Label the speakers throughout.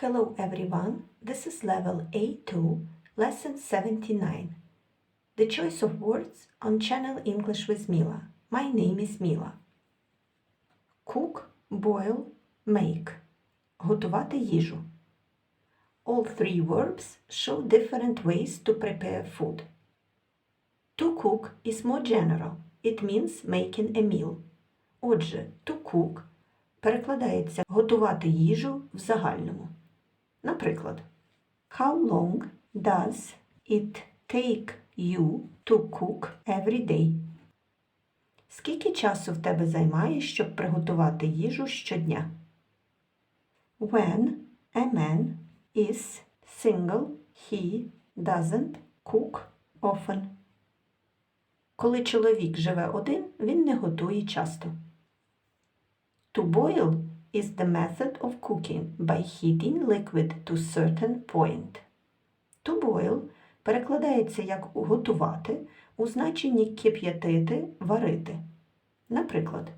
Speaker 1: Hello everyone, this is level A2, lesson 79. The choice of words on channel English with Mila. My name is Mila. Cook, boil, make. Готувати їжу. All three verbs show different ways to prepare food. To cook is more general. It means making a meal. Отже, to cook перекладається готувати їжу в загальному. Наприклад, How long does it take you to cook every day? Скільки часу в тебе займає, щоб приготувати їжу щодня? When a man is single, he doesn't cook often. Коли чоловік живе один, він не готує часто. To boil is the method of cooking by heating liquid to certain point. To boil перекладається як готувати у значенні кип'ятити, варити. Наприклад,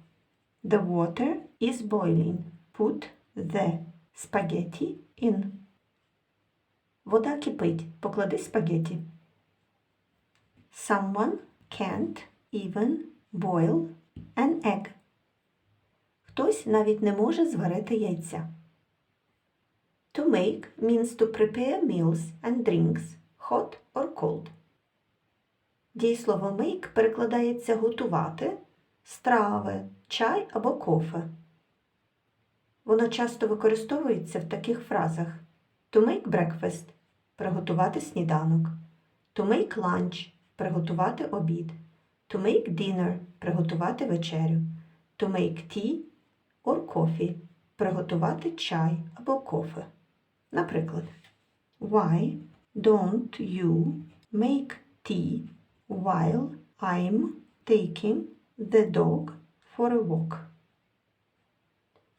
Speaker 1: The water is boiling. Put the spaghetti in. Вода кипить. Поклади спагетті. Someone can't even boil an egg. Хтось навіть не може зварити яйця. To make means to prepare meals and drinks, hot or cold. Дієслово make перекладається готувати, страви, чай або кофе. Воно часто використовується в таких фразах to make breakfast приготувати сніданок, to make lunch приготувати обід, to make dinner приготувати вечерю, to make tea coffee приготувати чай або кофе. Наприклад, Why don't you make tea while I'm taking the dog for a walk?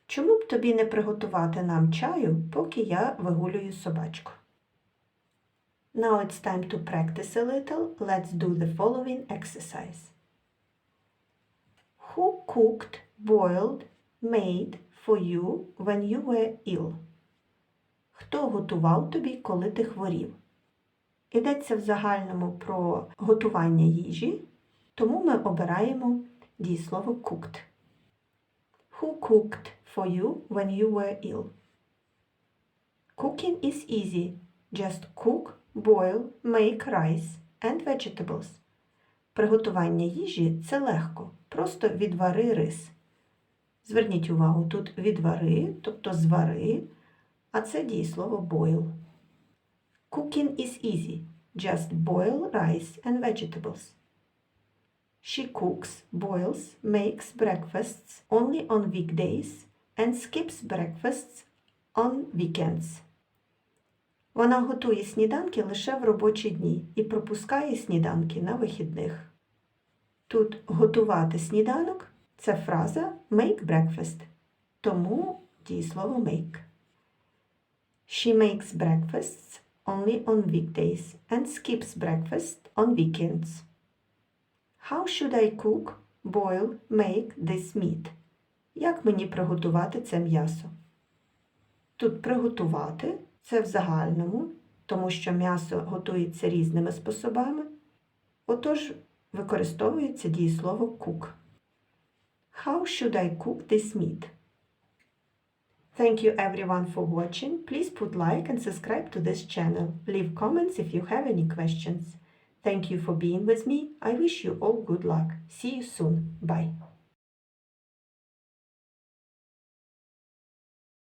Speaker 1: Чому б тобі не приготувати нам чаю, поки я вигулюю собачку? Now it's time to practice a little. Let's do the following exercise. Who cooked, boiled, made for you when you were ill? Хто готував тобі, коли ти хворів? Йдеться в загальному про готування їжі, тому ми обираємо дієслово cooked. Who cooked for you when you were ill? Cooking is easy. Just cook, boil, make rice and vegetables. Приготування їжі це легко. Просто відвари рис. Зверніть увагу, тут відвари, тобто звари, а це дієслово boil. Cooking is easy. Just boil rice and vegetables. She cooks, boils, makes breakfasts only on weekdays and skips breakfasts on weekends. Вона готує сніданки лише в робочі дні і пропускає сніданки на вихідних. Тут готувати сніданок це фраза make breakfast, тому дієслово make. She makes breakfasts only on weekdays and skips breakfast on weekends. How should I cook, boil, make this meat? Як мені приготувати це м'ясо? Тут приготувати це в загальному, тому що м'ясо готується різними способами. Отож, використовується дієслово cook. How should I cook this meat? Thank you everyone for watching. Please put like and subscribe to this channel. Leave comments if you have any questions. Thank you for being with me. I wish you all good luck. See you soon. Bye.